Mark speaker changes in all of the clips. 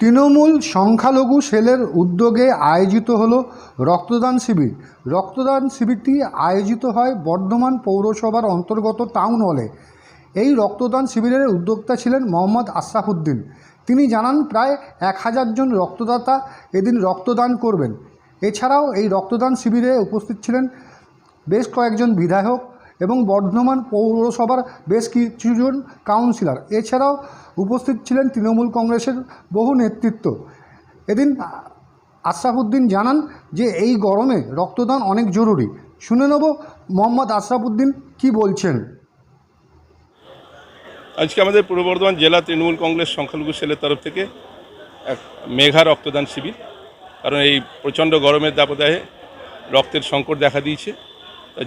Speaker 1: তৃণমূল সংখ্যালঘু সেলের উদ্যোগে আয়োজিত হলো রক্তদান শিবির। রক্তদান শিবিরটি আয়োজিত হয় বর্ধমান পৌরসভার অন্তর্গত টাউন হলে। এই রক্তদান শিবিরের উদ্যোক্তা ছিলেন মোহাম্মদ আশরাফুদ্দিন। তিনি জানান, প্রায় এক হাজার জন রক্তদাতা এদিন রক্তদান করবেন। এছাড়াও এই রক্তদান শিবিরে উপস্থিত ছিলেন বেশ কয়েকজন বিধায়ক এবং বর্ধমান পৌরসভার বেশ কিছুজন কাউন্সিলর। এছাড়াও উপস্থিত ছিলেন তৃণমূল কংগ্রেসের বহু নেতৃত্ব। এদিন আশরাফুদ্দিন জানান যে, এই গরমে রক্তদান অনেক জরুরি। শুনে নেব মোহাম্মদ আশরাফুদ্দিন কি বলছেন?
Speaker 2: আজকে আমাদের পূর্ব বর্ধমান জেলা তৃণমূল কংগ্রেস সংখ্যালঘু সেলের তরফ থেকে এক মেঘা রক্তদান শিবির। কারণ এই প্রচণ্ড গরমের দাবদাহে রক্তের সংকট দেখা দিয়েছে।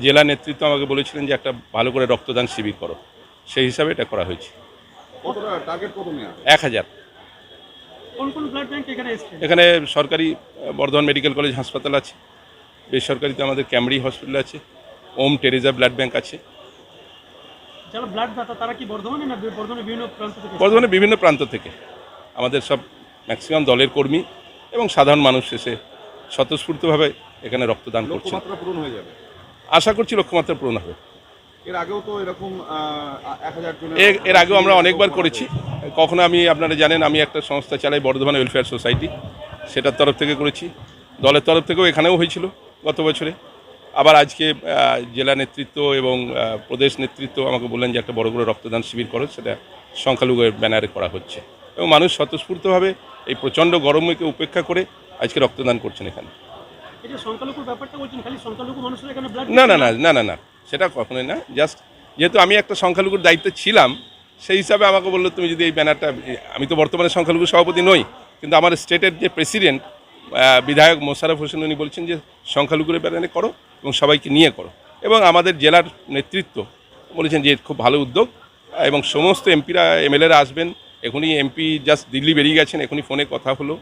Speaker 2: জেলা নেতৃত্ব আমাকে বলেছিলেন যে একটা ভালো করে রক্তদান শিবির করো। সেই হিসাবে এটা করা হয়েছে।
Speaker 3: কতটা টার্গেট কত নেওয়া
Speaker 2: এক হাজার।
Speaker 4: কোন কোন ব্লাড ব্যাংক এখানে
Speaker 2: সরকারি বর্ধমান মেডিকেল কলেজ হাসপাতাল আছে। বেসরকারিতে আমাদের ক্যামরি হসপিটাল আছে। ওম টেরেজা ব্লাড ব্যাংক আছে।
Speaker 4: যারা ব্লাড দাতা তারা কি বর্ধমানে বর্ধমানের বিভিন্ন প্রান্ত থেকে এসছে?
Speaker 2: বর্ধমানের বিভিন্ন প্রান্ত থেকে। আমাদের সব ম্যাক্সিমাম দলের কর্মী এবং সাধারণ মানুষ এসে স্বতঃস্ফূর্তভাবে এখানে রক্তদান করছেন
Speaker 3: লক্ষ্যমাত্রা পূরণ হয়ে যাবে।
Speaker 2: আশা করছি লক্ষ্যমাত্রা পূরণ হবে।
Speaker 3: এর আগেও তো এরকম
Speaker 2: এর আগেও আমরা অনেকবার করেছি। কখনো আমি আপনারা জানেন আমি একটা সংস্থা চালাই বর্ধমান ওয়েলফেয়ার সোসাইটি সেটার তরফ থেকে করেছি। দলের তরফ থেকেও এখানেও হয়েছিল গত বছরে। আবার আজকে জেলা নেতৃত্ব এবং প্রদেশ নেতৃত্ব আমাকে বললেন যে একটা বড় বড় রক্তদান শিবির করো সেটা সংখ্যালঘুর ব্যানারে করা হচ্ছে। এবং মানুষ স্বতঃস্ফূর্তভাবে এই প্রচণ্ড গরমকে উপেক্ষা করে আজকে রক্তদান করছেন এখানে। না না না না? না না সেটা কখনোই না। জাস্ট যেহেতু আমি একটা সংখ্যালঘুর দায়িত্বে ছিলাম সেই হিসাবে আমাকে বলল তুমি যদি এই ব্যানারটা আমি তো বর্তমানে সংখ্যালঘু সভাপতি নই কিন্তু আমার স্টেটের যে প্রেসিডেন্ট বিধায়ক মোশারফ হোসেন উনি বলছেন যে সংখ্যালঘুর ব্যানারে করো এবং সবাইকে নিয়ে করো। এবং আমাদের জেলার নেতৃত্ব বলেছেন যে খুব ভালো উদ্যোগ। এবং সমস্ত এমপিরা এমএলএরা আসবেন এখনই এমপি জাস্ট দিল্লি বেরিয়ে গেছেন এখনই ফোনে কথা হলো।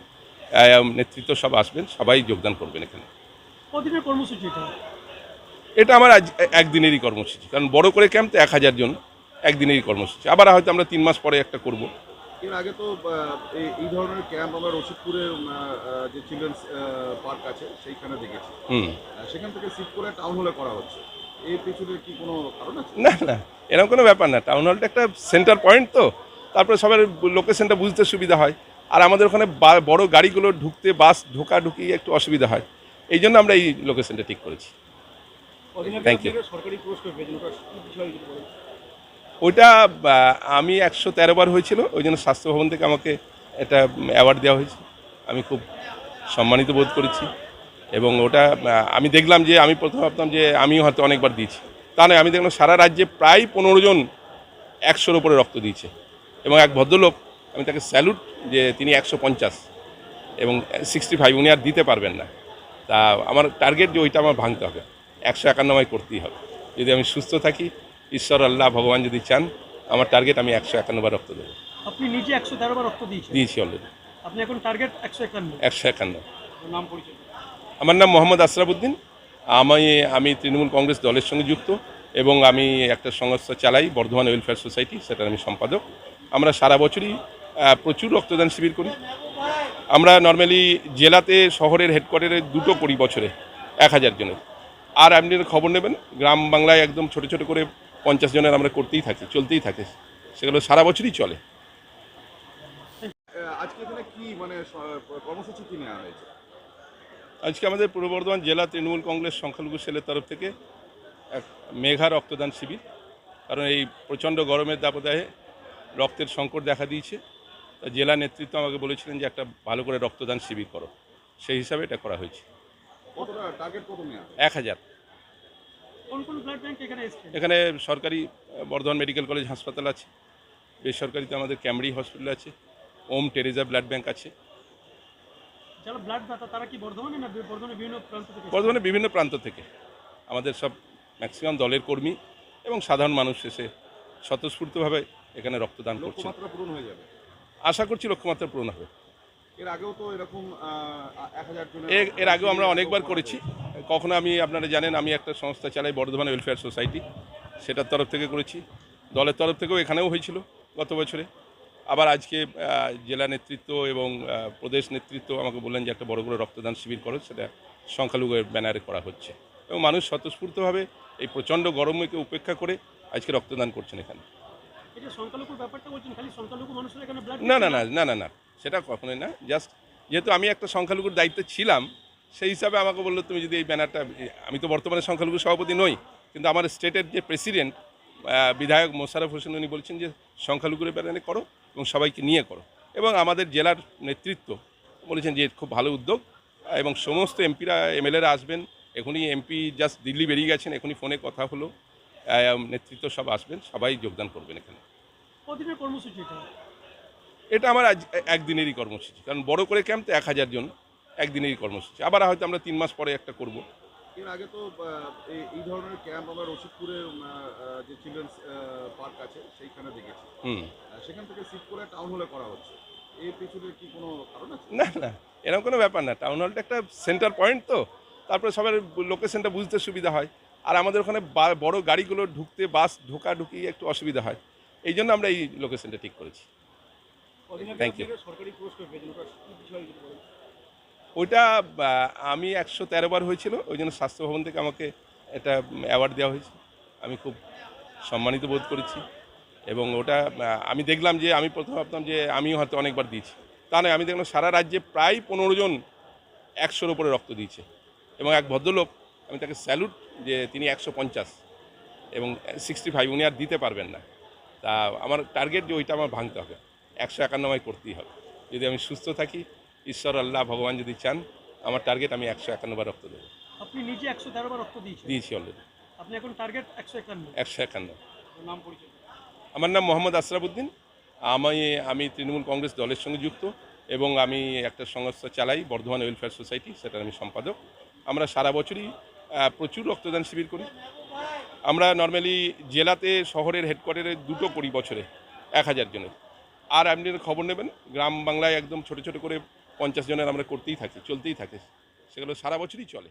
Speaker 2: নেতৃত্ব সব আসবেন সবাই যোগদান করবেন এখানে।
Speaker 4: কদিনের কর্মসূচি এটা?
Speaker 2: এটা আমার আজ একদিনেরই কর্মসূচি কারণ বড় করে ক্যাম্প তো এক হাজার জন একদিনেরই কর্মসূচি। আবার হয়তো আমরা তিন মাস পরে একটা করব।
Speaker 3: এর আগে তো এই- এই ধরনের ক্যাম্প আমরা রশিদপুরে যে চিলড্রেন্স পার্ক আছে সেইখানে দেখেছি। সেখান থেকে সিট করে টাউন হলে করা হচ্ছে। এর পিছনে কি কোনো কারণ আছে?
Speaker 2: না না এরকম কোনো ব্যাপার না। টাউন হলটা একটা সেন্টার পয়েন্ট তো। তারপরে সবার লোকেশনটা বুঝতে সুবিধা হয়। আর আমাদের ওখানে বা- বড় গাড়িগুলো ঢুকতে বাস ঢোকা ঢুকি একটু অসুবিধা হয়। এই জন্য আমরা এই লোকেশনটা ঠিক করেছি। Thank you? ওইটা আমি একশো তেরো বার হয়েছিল ওই জন্য স্বাস্থ্য ভবন থেকে আমাকে একটা অ্যাওয়ার্ড দেওয়া হয়েছে। আমি খুব সম্মানিত বোধ করেছি। এবং ওটা আমি দেখলাম যে আমি প্রথমে ভাবতাম যে আমিও হয়তো অনেকবার দিয়েছি। তা নয় আমি দেখলাম সারা রাজ্যে প্রায় পনেরো জন একশোর ওপরে রক্ত দিয়েছে। এবং এক ভদ্রলোক আমি তাকে স্যালুট যে তিনি একশো পঞ্চাশ এবং সিক্সটি ফাইভ উনি আর দিতে পারবেন না। তা আমার টার্গেট যে ওইটা আমার ভাঙতে হবে। একশো একান্নময় করতেই হবে। যদি আমি সুস্থ থাকি ঈশ্বর আল্লাহ ভগবান যদি চান আমার টার্গেট আমি একশো একান্নবার রক্ত দেবো।
Speaker 4: আপনি নিজে একশো তেরো বার রক্ত দিয়েছেন?
Speaker 2: দিয়েছি অলরেডি
Speaker 4: আপনি এখন টার্গেট একশো একান্ন।
Speaker 2: একশো একান্ন।
Speaker 4: নাম পরিচয়?
Speaker 2: আমার নাম মোহাম্মদ আশরাফুদ্দিন। আমি আমি তৃণমূল কংগ্রেস দলের সঙ্গে যুক্ত এবং আমি একটা সংস্থা চালাই বর্ধমান ওয়েলফেয়ার সোসাইটি সেটার আমি সম্পাদক। আমরা সারা বছরই প্রচুর রক্তদান শিবির করি। আমরা নর্মালি জেলাতে শহরের হেডকোয়ার্টারে দুটো করি বছরে এক হাজার জনের। আর আপনি খবর নেবেন গ্রাম বাংলায় একদম ছোট ছোট করে পঞ্চাশ জনের আমরা করতেই থাকি চলতেই থাকে। সেগুলো সারা বছরই চলে।
Speaker 3: আজকে মানে
Speaker 2: আজকে আমাদের পূর্ব বর্ধমান জেলা তৃণমূল কংগ্রেস সংখ্যালঘু সেলের তরফ থেকে এক মেঘা রক্তদান শিবির। কারণ এই প্রচণ্ড গরমের দাবদাহে রক্তের সংকট দেখা দিয়েছে। জেলা নেতৃত্ব আমাকে বলেছিলেন যে একটা ভালো করে রক্তদান শিবির করো। সেই হিসাবে এটা করা হয়েছে। এক হাজার।
Speaker 4: কোন কোন ব্লাড ব্যাংক এখানে
Speaker 2: সরকারি বর্ধমান মেডিকেল কলেজ হাসপাতাল আছে। বেসরকারিতে আমাদের ক্যামরি হসপিটাল আছে। ওম টেরেজা ব্লাড ব্যাংক আছে।
Speaker 4: যারা ব্লাড দাতা তারা কি বর্ধমানে বিভিন্ন প্রান্ত থেকে এসছে?
Speaker 2: বর্ধমানের বিভিন্ন প্রান্ত থেকে। আমাদের সব ম্যাক্সিমাম দলের কর্মী এবং সাধারণ মানুষ এসে স্বতঃস্ফূর্তভাবে এখানে রক্তদান
Speaker 3: করছে পূরণ হয়ে যাবে।
Speaker 2: আশা করছি লক্ষ্যমাত্রা পূরণ হবে।
Speaker 3: এর আগেও তো এরকম
Speaker 2: এর আগেও আমরা অনেকবার করেছি। কখনো আমি আপনারা জানেন আমি একটা সংস্থা চালাই বর্ধমান ওয়েলফেয়ার সোসাইটি সেটার তরফ থেকে করেছি। দলের তরফ থেকেও এখানেও হয়েছিল গত বছরে। আবার আজকে জেলা নেতৃত্ব এবং প্রদেশ নেতৃত্ব আমাকে বললেন যে একটা বড় করে রক্তদান শিবির করো সেটা সংখ্যালঘুর ব্যানারে করা হচ্ছে। এবং মানুষ স্বতঃস্ফূর্তভাবে এই প্রচণ্ড গরমকে উপেক্ষা করে আজকে রক্তদান করছেন এখানে। না না না না না না সেটা কখনোই না। জাস্ট যেহেতু আমি একটা সংখ্যালঘুর দায়িত্বে ছিলাম সেই হিসাবে আমাকে বলল তুমি যদি এই ব্যানারটা আমি তো বর্তমানে সংখ্যালঘু সভাপতি নই কিন্তু আমার স্টেটের যে প্রেসিডেন্ট বিধায়ক মোশারফ হোসেন উনি বলছেন যে সংখ্যালঘুর ব্যানারে করো এবং সবাইকে নিয়ে করো। এবং আমাদের জেলার নেতৃত্ব বলেছেন যে খুব ভালো উদ্যোগ। এবং সমস্ত এমপিরা এমএলএরা আসবেন। এখনই এমপি জাস্ট দিল্লি বেরিয়ে গেছেন এখনই ফোনে কথা হলো। নেতৃত্ব সব আসবেন সবাই যোগদান করবেন এখানে।
Speaker 4: কদিনের কর্মসূচি এটা?
Speaker 2: এটা আমার আজ একদিনেরই কর্মসূচি কারণ বড় করে ক্যাম্প তো এক হাজার জন একদিনেরই কর্মসূচি। আবার হয়তো আমরা তিন মাস পরে একটা করব।
Speaker 3: এর আগে তো এই- ধরনের ক্যাম্প আমরা আহ, যে চিলড্রেন্স পার্ক আছে সেইখানে দেখেছি।
Speaker 2: হুম।
Speaker 3: সেখান থেকে করে টাউন হলে করা হচ্ছে। এর পেছনে কি কোনো কারণ আছে?
Speaker 2: না না এরকম কোনো ব্যাপার না। টাউন হলটা একটা সেন্টার পয়েন্ট তো। তারপরে সবার লোকেশনটা বুঝতে সুবিধা হয়। আর আমাদের ওখানে বা- বড় গাড়িগুলো ঢুকতে বাস ঢোকা ঢুকি একটু অসুবিধা হয়। এই জন্য আমরা এই লোকেশনটা ঠিক করেছি। থ্যাংক ইউ ওইটা আমি একশো তেরো বার হয়েছিল ওই জন্য স্বাস্থ্য ভবন থেকে আমাকে একটা অ্যাওয়ার্ড দেওয়া হয়েছে। আমি খুব সম্মানিত বোধ করেছি। এবং ওটা আমি দেখলাম যে আমি প্রথম ভাবতাম যে আমিও হয়তো অনেকবার দিয়েছি। তা নয় আমি দেখলাম সারা রাজ্যে প্রায় পনেরো জন একশোর ওপরে রক্ত দিয়েছে। এবং এক ভদ্রলোক আমি তাকে স্যালুট যে তিনি একশো পঞ্চাশ এবং সিক্সটি ফাইভ উনি আর দিতে পারবেন না। তা আমার টার্গেট যে ওইটা আমার ভাঙতে হবে। একশো একান্নময় করতেই হবে। যদি আমি সুস্থ থাকি ঈশ্বর আল্লাহ ভগবান যদি চান আমার টার্গেট আমি একশো একান্নবার রক্ত দেবো।
Speaker 4: আপনি নিজে একশো তেরো বার রক্ত দিয়েছেন?
Speaker 2: দিয়েছি অলরেডি
Speaker 4: আপনি এখন টার্গেট একশো একান্ন।
Speaker 2: একশো একান্ন।
Speaker 4: নাম পরিচয়?
Speaker 2: আমার নাম মোহাম্মদ আশরাফুদ্দিন। আমি আমি তৃণমূল কংগ্রেস দলের সঙ্গে যুক্ত এবং আমি একটা সংস্থা চালাই বর্ধমান ওয়েলফেয়ার সোসাইটি সেটার আমি সম্পাদক। আমরা সারা বছরই প্রচুর রক্তদান শিবির করি। আমরা নর্মালি জেলাতে শহরের হেডকোয়ার্টারে দুটো করি বছরে, এক হাজার জনের। আর আপনি খবর নেবেন, গ্রাম বাংলায় একদম ছোট ছোট করে পঞ্চাশ জনের আমরা করতেই থাকি, চলতেই থাকে। সেগুলো সারা বছরই চলে।